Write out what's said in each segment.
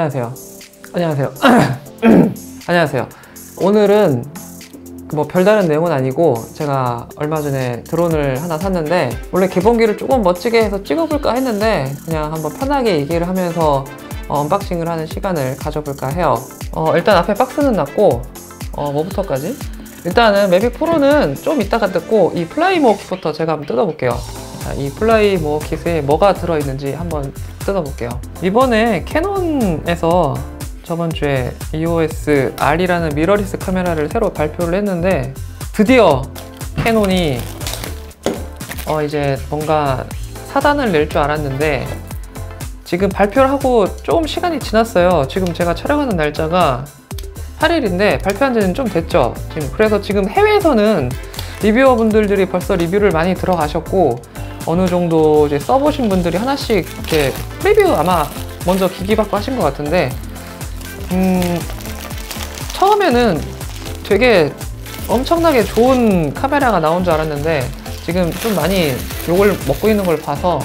안녕하세요. 안녕하세요. 안녕하세요. 오늘은 뭐 별다른 내용은 아니고 제가 얼마 전에 드론을 하나 샀는데 원래 기본기를 조금 멋지게 해서 찍어볼까 했는데 그냥 한번 편하게 얘기를 하면서 어, 언박싱을 하는 시간을 가져볼까 해요. 어, 일단 앞에 박스는 놨고 어, 뭐부터까지? 일단은 매빅 프로는 좀 이따가 뜯고 이 플라이모 킷부터 제가 한번 뜯어볼게요. 자, 이 플라이모 킷에 뭐가 들어있는지 한번 뜯어볼게요. 이번에 캐논에서 저번 주에 EOS R이라는 미러리스 카메라를 새로 발표를 했는데 드디어 캐논이 어 이제 뭔가 사단을 낼 줄 알았는데 지금 발표를 하고 조금 시간이 지났어요. 지금 제가 촬영하는 날짜가 8일인데 발표한 지는 좀 됐죠. 지금 그래서 지금 해외에서는 리뷰어분들이 벌써 리뷰를 많이 들어가셨고 어느 정도 이제 써보신 분들이 하나씩 이렇게 프리뷰 아마 먼저 기기 받고 하신 것 같은데 음 처음에는 되게 엄청나게 좋은 카메라가 나온 줄 알았는데 지금 좀 많이 욕을 먹고 있는 걸 봐서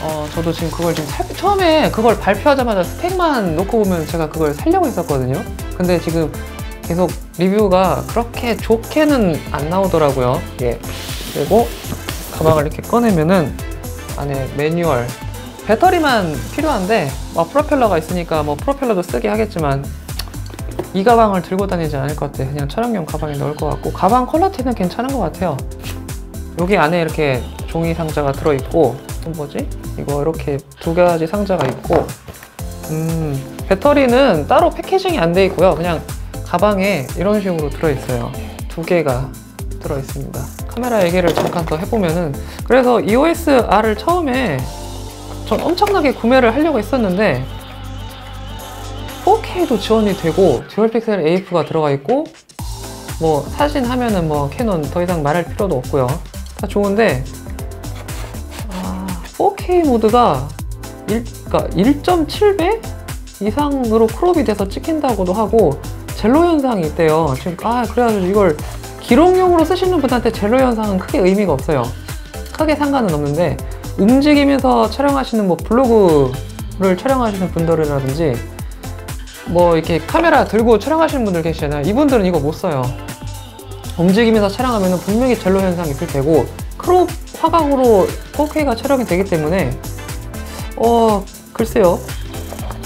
어, 저도 지금 그걸 지금 살, 처음에 그걸 발표하자마자 스펙만 놓고 보면 제가 그걸 살려고 했었거든요. 근데 지금 계속 리뷰가 그렇게 좋게는 안 나오더라고요. 예. 그리고 가방을 이렇게 꺼내면은 안에 매뉴얼, 배터리만 필요한데 뭐 프로펠러가 있으니까 뭐 프로펠러도 쓰게 하겠지만 이 가방을 들고 다니지 않을 것 같아. 그냥 촬영용 가방에 넣을 것 같고 가방 퀄러티는 괜찮은 것 같아요. 여기 안에 이렇게 종이 상자가 들어있고 또 뭐지? 이거 이렇게 두 가지 상자가 있고 음 배터리는 따로 패키징이 안 돼 있고요 그냥 가방에 이런 식으로 들어있어요 두 개가 들어있습니다 카메라 얘기를 잠깐 더 해보면은 그래서 EOS R을 처음에 전 엄청나게 구매를 하려고 했었는데 4K도 지원이 되고 듀얼 픽셀 AF가 들어가 있고 뭐 사진 하면은 뭐 캐논 더 이상 말할 필요도 없고요 다 좋은데 4K 모드가 1, 그러니까 1.7배 이상으로 크롭이 돼서 찍힌다고도 하고 젤로 현상이 있대요. 지금 아 그래가지고 이걸 기록용으로 쓰시는 분한테 젤로 현상은 크게 의미가 없어요. 크게 상관은 없는데 움직이면서 촬영하시는 뭐 블로그를 촬영하시는 분들이라든지 뭐 이렇게 카메라 들고 촬영하시는 분들 계시잖아요. 이분들은 이거 못 써요. 움직이면서 촬영하면 분명히 젤로 현상이 있을 테고 크롭 화각으로 4K가 촬영이 되기 때문에 어 글쎄요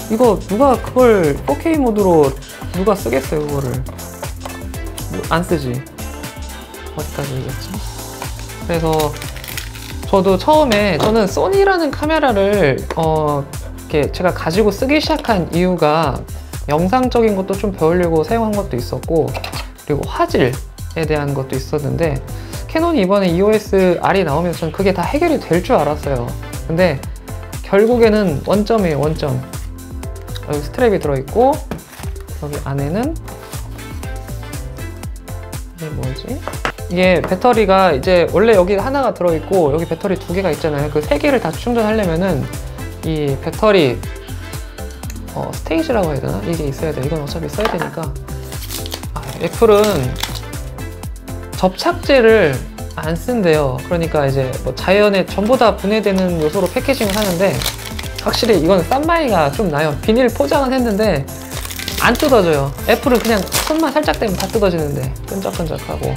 이거 누가 그걸 4K 모드로 누가 쓰겠어요 그거를 뭐안 쓰지 어디까지 얘기했지 그래서 저도 처음에 저는 소니라는 카메라를 어 이렇게 제가 가지고 쓰기 시작한 이유가 영상적인 것도 좀 배우려고 사용한 것도 있었고 그리고 화질에 대한 것도 있었는데 캐논이 이번에 EOS R이 나오면서 는 그게 다 해결이 될 줄 알았어요. 근데 결국에는 원점이에요, 원점. 여기 스트랩이 들어있고, 여기 안에는 이게 뭐지? 이게 배터리가 이제 원래 여기 하나가 들어있고, 여기 배터리 두 개가 있잖아요. 그 세 개를 다 충전하려면은 이 배터리 어, 스테이지라고 해야 되나? 이게 있어야 돼. 이건 어차피 써야 되니까. 아, 애플은 접착제를 안 쓴대요. 그러니까 이제 뭐 자연에 전부 다 분해되는 요소로 패키징을 하는데 확실히 이건 싼 마이가 좀 나요. 비닐 포장은 했는데 안 뜯어져요. 애플은 그냥 손만 살짝 대면 다 뜯어지는데 끈적끈적하고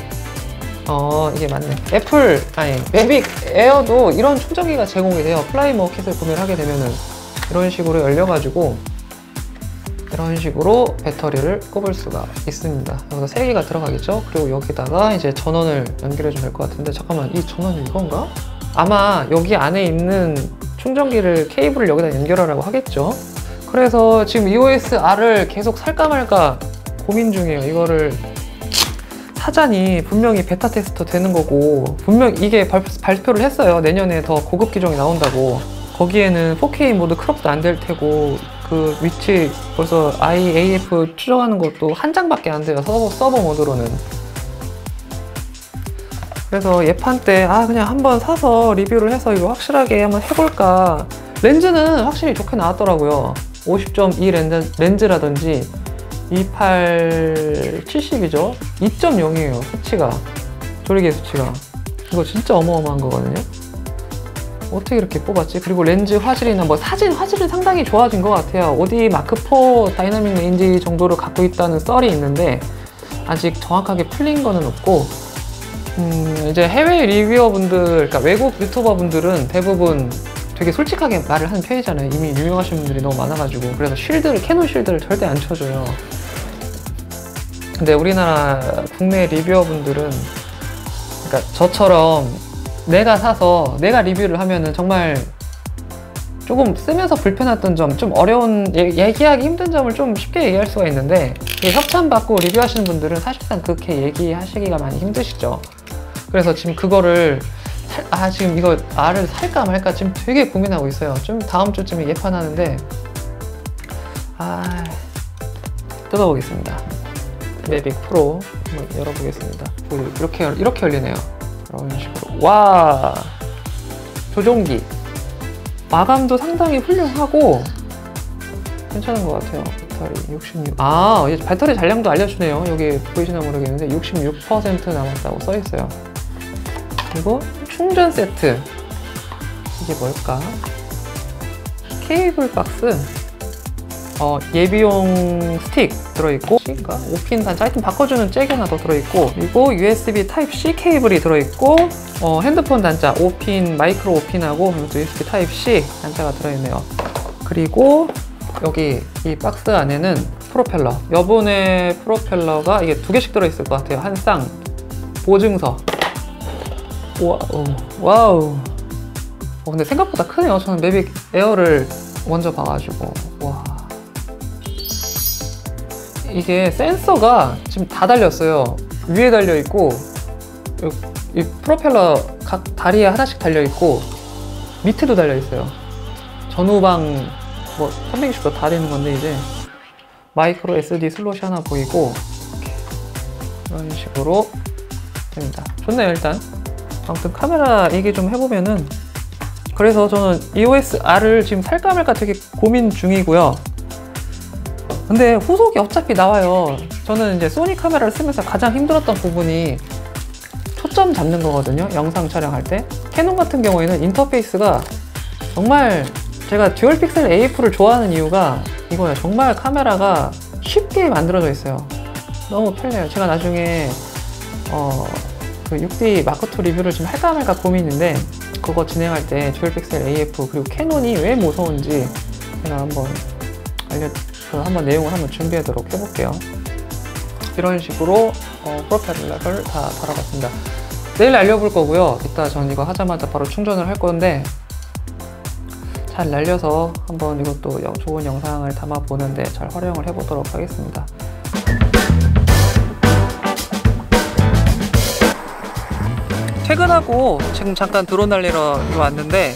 어 이게 맞네. 애플 아니 매빅 에어도 이런 충전기가 제공이 돼요. 플라이머 킷을 구매를 하게 되면은 이런 식으로 열려가지고 이런 식으로 배터리를 꼽을 수가 있습니다. 여기서 3개가 들어가겠죠? 그리고 여기다가 이제 전원을 연결해 주면 될 것 같은데 잠깐만 이 전원이 이건가? 아마 여기 안에 있는 충전기를 케이블을 여기다 연결하라고 하겠죠? 그래서 지금 EOS R을 계속 살까 말까 고민 중이에요. 이거를 사자니 분명히 베타 테스트 되는 거고 분명 이게 발, 발표 를 했어요. 내년에 더 고급 기종이 나온다고. 거기에는 4K 모드 크롭도 안 될 테고 그 위치 벌써 IAF 추정하는 것도 한 장밖에 안 돼요. 서버, 서버 모드로는. 그래서 예판 때 아 그냥 한번 사서 리뷰를 해서 이거 확실하게 한번 해볼까. 렌즈는 확실히 좋게 나왔더라고요. 50.2 렌즈, 렌즈라든지 28, 70이죠 2.0이에요 수치가 조리개 수치가 이거 진짜 어마어마한 거거든요 어떻게 이렇게 뽑았지? 그리고 렌즈 화질이나 뭐 사진 화질은 상당히 좋아진 것 같아요. 오디 마크4 다이나믹 레인지 정도를 갖고 있다는 썰이 있는데 아직 정확하게 풀린 거는 없고 음, 이제 해외 리뷰어 분들, 그러니까 외국 유튜버 분들은 대부분 되게 솔직하게 말을 하는 편이잖아요. 이미 유명하신 분들이 너무 많아가지고 그래서 쉴드를 캐논 쉴드를 절대 안 쳐줘요. 근데 우리나라 국내 리뷰어 분들은 그러니까 저처럼 내가 사서 내가 리뷰를 하면은 정말 조금 쓰면서 불편했던 점, 좀 어려운 얘- 얘기하기 힘든 점을 좀 쉽게 얘기할 수가 있는데 이 협찬 받고 리뷰하시는 분들은 사실상 그렇게 얘기하시기가 많이 힘드시죠. 그래서 지금 그거를 살- 아 지금 이거 알을 살까 말까 지금 되게 고민하고 있어요. 좀 다음 주쯤에 예판하는데 아 뜯어보겠습니다. 매빅 프로 한번 열어보겠습니다. 오, 이렇게 열- 이렇게 열리네요. 이런 식으로 와 조종기 마감도 상당히 훌륭하고 괜찮은 것 같아요. 배터리 66. 아 이제 배터리 잔량도 알려주네요. 여기 보이시나 모르겠는데 66% 남았다고 써 있어요. 그리고 충전 세트. 이게 뭘까? 케이블 박스. 어, 예비용 스틱 들어있고 C인가? 5핀 단자 하여튼 바꿔주는 잭이 하나 더 들어있고 그리고 USB Type-C 케이블이 들어있고 어, 핸드폰 단자 5핀 마이크로 5핀하고 이것도 USB Type-C 단자가 들어있네요. 그리고 여기 이 박스 안에는 프로펠러. 여분의 프로펠러가 이게 두 개씩 들어있을 것 같아요. 한 쌍 보증서 와우 와우 어, 근데 생각보다 크네요 저는 매빅 에어를 먼저 봐가지고 와 이게 센서가 지금 다 달렸어요. 위에 달려 있고 이 프로펠러 각 다리에 하나씩 달려 있고 밑에도 달려 있어요. 전후방 뭐 360도 다 되는 건데 이제 마이크로 SD 슬롯이 하나 보이고 이렇게 이런 식으로 됩니다. 좋네요 일단. 아무튼 카메라 얘기 좀 해보면은 그래서 저는 EOS R을 지금 살까 말까 되게 고민 중이고요. 근데 후속이 어차피 나와요. 저는 이제 소니 카메라를 쓰면서 가장 힘들었던 부분이 초점 잡는 거거든요. 영상 촬영할 때. 캐논 같은 경우에는 인터페이스가 정말 제가 듀얼 픽셀 AF를 좋아하는 이유가 이거예요. 정말 카메라가 쉽게 만들어져 있어요. 너무 편해요. 제가 나중에 어, 그 6D 마크2 리뷰를 좀 할까 말까 고민인데 그거 진행할 때 듀얼 픽셀 AF 그리고 캐논이 왜 무서운지 제가 한번 알려 그 한번 내용을 한번 준비하도록 해볼게요. 이런 식으로 어, 프로펠러를 다 달아봤습니다. 내일 날려볼 거고요. 이따 전 이거 하자마자 바로 충전을 할 건데 잘 날려서 한번 이것도 영- 좋은 영상을 담아 보는데 잘 활용을 해보도록 하겠습니다. 퇴근하고 지금 잠깐 드론 날리러 왔는데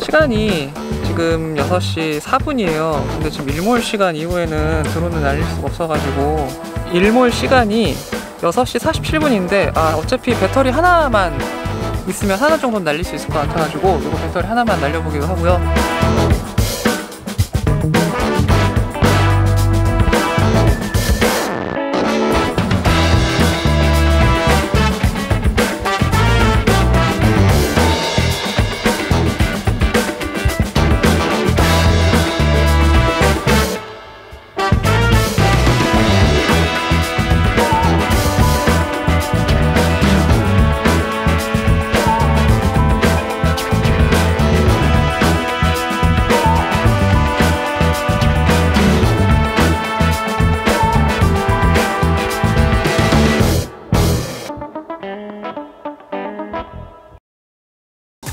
시간이 지금 6시 4분이에요. 근데 지금 일몰 시간 이후에는 드론을 날릴 수가 없어가지고 일몰 시간이 6시 47분인데 아 어차피 배터리 하나만 있으면 하나 정도는 날릴 수 있을 것 같아가지고 이거 배터리 하나만 날려보기로 하고요.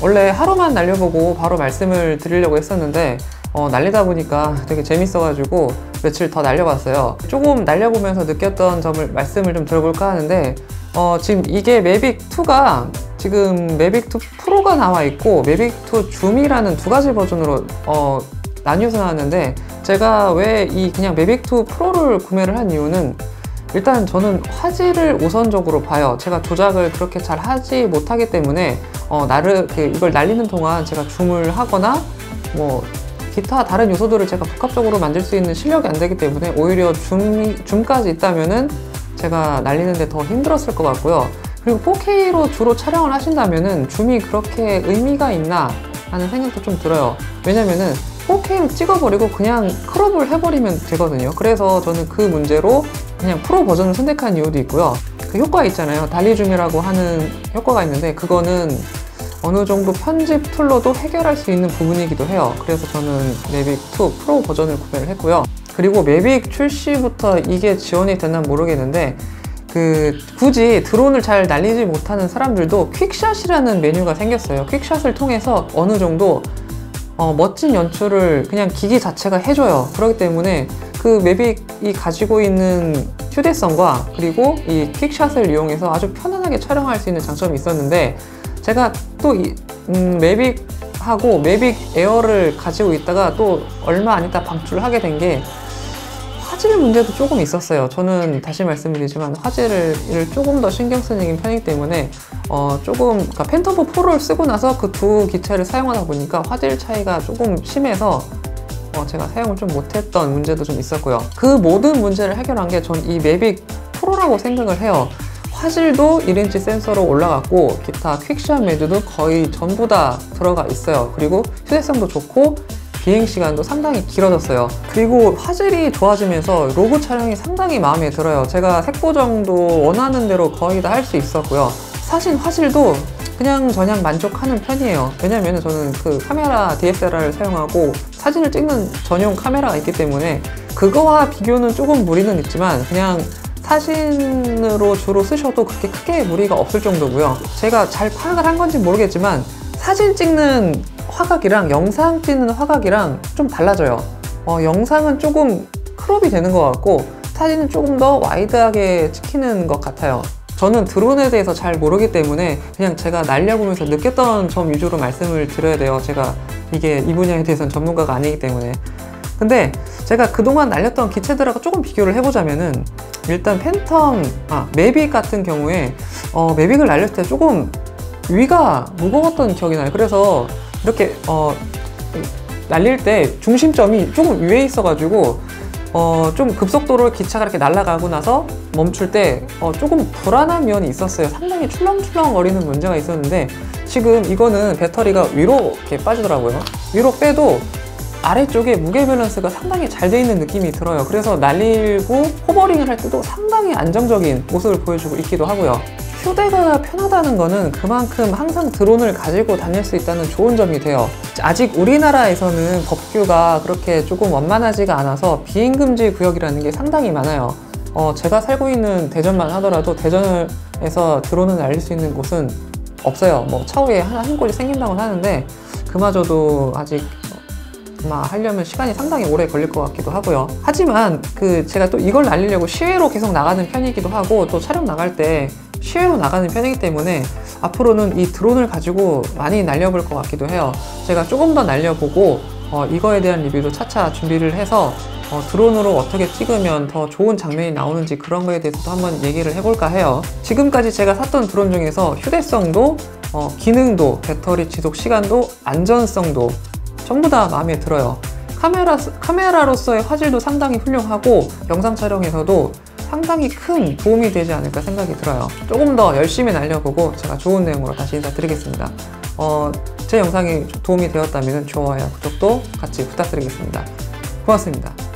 원래 하루만 날려보고 바로 말씀을 드리려고 했었는데 어, 날리다 보니까 되게 재밌어가지고 며칠 더 날려봤어요. 조금 날려보면서 느꼈던 점을 말씀을 좀 들어볼까 하는데 어, 지금 이게 매빅2가 지금 매빅2 프로가 나와 있고 매빅2 줌이라는 두 가지 버전으로 어, 나뉘어서 나왔는데 제가 왜 이 그냥 매빅2 프로를 구매를 한 이유는 일단 저는 화질을 우선적으로 봐요. 제가 조작을 그렇게 잘 하지 못하기 때문에 어, 나를 그 이걸 날리는 동안 제가 줌을 하거나 뭐 기타 다른 요소들을 제가 복합적으로 만들 수 있는 실력이 안 되기 때문에 오히려 줌이, 줌까지 있다면은 제가 날리는데 더 힘들었을 것 같고요. 그리고 4K로 주로 촬영을 하신다면은 줌이 그렇게 의미가 있나 라는 생각도 좀 들어요. 왜냐면은 4K로 찍어버리고 그냥 크롭을 해버리면 되거든요. 그래서 저는 그 문제로 그냥 프로 버전을 선택한 이유도 있고요. 그 효과 있잖아요. 달리줌이라고 하는 효과가 있는데 그거는 어느 정도 편집 툴로도 해결할 수 있는 부분이기도 해요. 그래서 저는 매빅 2 프로 버전을 구매를 했고요. 그리고 매빅 출시부터 이게 지원이 됐나 모르겠는데 그 굳이 드론을 잘 날리지 못하는 사람들도 퀵샷이라는 메뉴가 생겼어요. 퀵샷을 통해서 어느 정도 어, 멋진 연출을 그냥 기기 자체가 해줘요. 그렇기 때문에 그 매빅이 가지고 있는 휴대성과 그리고 이 퀵샷을 이용해서 아주 편안하게 촬영할 수 있는 장점이 있었는데 제가 또 이, 음, 매빅하고 매빅 에어를 가지고 있다가 또 얼마 안 있다 방출을 하게 된게 화질 문제도 조금 있었어요. 저는 다시 말씀드리지만 화질을 조금 더 신경 쓰는 편이기 때문에 어, 조금 그러니까 팬텀프 4를 쓰고 나서 그 두 기체를 사용하다 보니까 화질 차이가 조금 심해서 어, 제가 사용을 좀 못했던 문제도 좀 있었고요. 그 모든 문제를 해결한 게 전 이 매빅 프로라고 생각을 해요. 화질도 1인치 센서로 올라갔고 기타 퀵샷 메뉴도 거의 전부 다 들어가 있어요. 그리고 휴대성도 좋고 비행 시간도 상당히 길어졌어요. 그리고 화질이 좋아지면서 로고 촬영이 상당히 마음에 들어요. 제가 색보정도 원하는 대로 거의 다 할 수 있었고요. 사진 화질도 그냥 저냥 만족하는 편이에요. 왜냐면 저는 그 카메라 DSLR을 사용하고 사진을 찍는 전용 카메라가 있기 때문에 그거와 비교는 조금 무리는 있지만 그냥 사진으로 주로 쓰셔도 그렇게 크게 무리가 없을 정도고요. 제가 잘 파악을 한 건지 모르겠지만 사진 찍는 화각이랑 영상 찍는 화각이랑 좀 달라져요. 어, 영상은 조금 크롭이 되는 것 같고 사진은 조금 더 와이드하게 찍히는 것 같아요. 저는 드론에 대해서 잘 모르기 때문에 그냥 제가 날려보면서 느꼈던 점 위주로 말씀을 드려야 돼요. 제가 이게 이 분야에 대해서는 전문가가 아니기 때문에. 근데 제가 그동안 날렸던 기체들하고 조금 비교를 해보자면은 일단 팬텀, 아, 매빅 같은 경우에 어, 매빅을 날렸을 때 조금 위가 무거웠던 기억이 나요. 그래서 이렇게 어, 날릴 때 중심점이 조금 위에 있어가지고 어, 좀 급속도로 기차가 이렇게 날아가고 나서 멈출 때 어, 조금 불안한 면이 있었어요. 상당히 출렁출렁 거리는 문제가 있었는데 지금 이거는 배터리가 위로 이렇게 빠지더라고요. 위로 빼도 아래쪽에 무게 밸런스가 상당히 잘 돼 있는 느낌이 들어요. 그래서 날리고 호버링을 할 때도 상당히 안정적인 모습을 보여주고 있기도 하고요. 휴대가 편하다는 거는 그만큼 항상 드론을 가지고 다닐 수 있다는 좋은 점이 돼요. 아직 우리나라에서는 법규가 그렇게 조금 원만하지가 않아서 비행금지 구역이라는 게 상당히 많아요. 어, 제가 살고 있는 대전만 하더라도 대전에서 드론을 날릴 수 있는 곳은 없어요. 뭐 차후에 한, 한 곳이 생긴다고 하는데 그마저도 아직 아마 하려면 시간이 상당히 오래 걸릴 것 같기도 하고요. 하지만 그 제가 또 이걸 날리려고 시외로 계속 나가는 편이기도 하고 또 촬영 나갈 때 시외로 나가는 편이기 때문에 앞으로는 이 드론을 가지고 많이 날려볼 것 같기도 해요. 제가 조금 더 날려보고 어, 이거에 대한 리뷰도 차차 준비를 해서 어, 드론으로 어떻게 찍으면 더 좋은 장면이 나오는지 그런 거에 대해서도 한번 얘기를 해볼까 해요. 지금까지 제가 샀던 드론 중에서 휴대성도 어, 기능도 배터리 지속 시간도 안전성도 전부 다 마음에 들어요. 카메라, 카메라로서의 화질도 상당히 훌륭하고 영상 촬영에서도 상당히 큰 도움이 되지 않을까 생각이 들어요. 조금 더 열심히 날려보고 제가 좋은 내용으로 다시 인사드리겠습니다. 어, 제 영상이 도움이 되었다면 좋아요, 구독도 같이 부탁드리겠습니다. 고맙습니다.